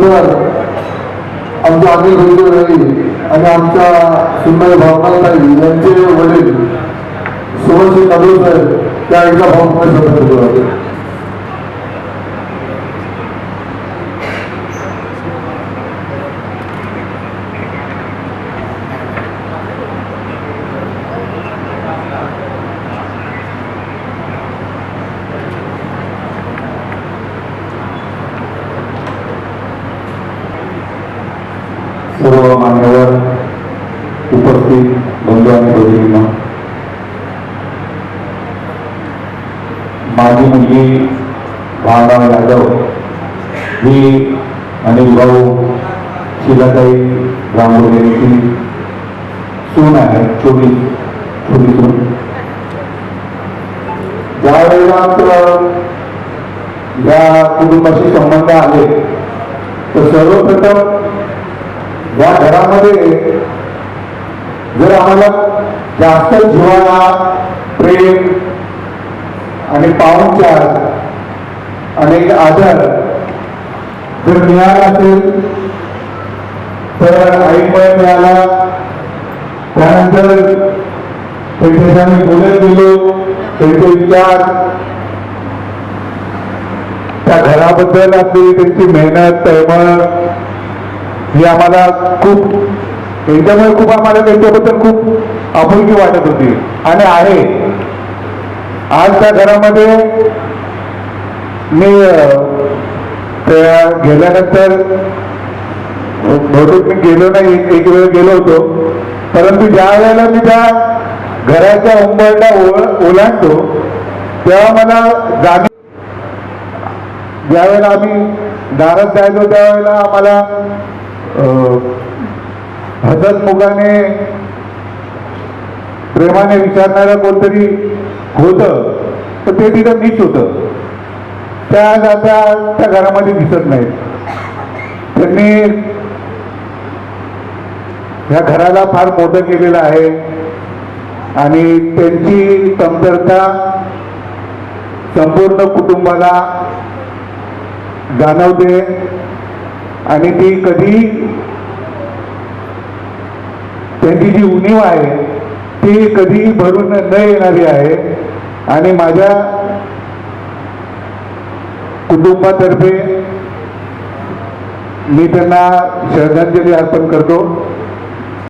त्यानंतर आमच्या अनिल भाई आणि आमच्या सुंदर भावनाताई यांचे वडील सुभाषी कदम साहेब त्या एकदा भावना शब्द होते सर्व मान्यवर उपस्थित बंधू आणि भगिनींना. माझी मुलगी भावना यादव ही अनिल भाऊ शिलाताई रामोर यांची सून आहे छोटी छोटी सून. ज्यावेळेला तर या कुटुंबाशी संबंध आले तर सर्वप्रथम या घरामध्ये जर आम्हाला जास्त जीवाला प्रेम आणि पाहुणचार आणि एक आदर जर मिळाला असेल तर आईमुळे मिळाला. त्यानंतर त्यांच्याशी आम्ही बोलत गेलो त्यांचे विचार. त्या घराबद्दल असलेली त्यांची मेहनत तळमळ ही आम्हाला खूप त्यांच्यामुळे खूप आम्हाला त्यांच्याबद्दल खूप आपुलकी वाटत होती. आणि आहे. आज त्या घरामध्ये मी त्या गेल्यानंतर बहुतेक मी गेलो नाही एक- वेळ गेलो होतो. परंतु ज्या वेळेला मी त्या घराच्या उंबरला ओळ- ओलांडतो तेव्हा मला जाणीव ज्यावेळेला आम्ही दारात जायचो त्यावेळेला आम्हाला अं, हसत प्रेमाने विचारणारं कोणतरी होतं तर ते तिथं मीच होतं. त्या आज आता त्या घरामध्ये दिसत नाहीत. त्यांनी ह्या घराला फार मोठं केलेलं आहे आणि त्यांची कमतरता संपूर्ण कुटुंबाला जाणवते. आणि ती कधी त्यांची जी उणीव आहे ती कधी भरून न येणारी आहे. आणि माझ्या कुटुंबातर्फे मी त्यांना श्रद्धांजली अर्पण करतो.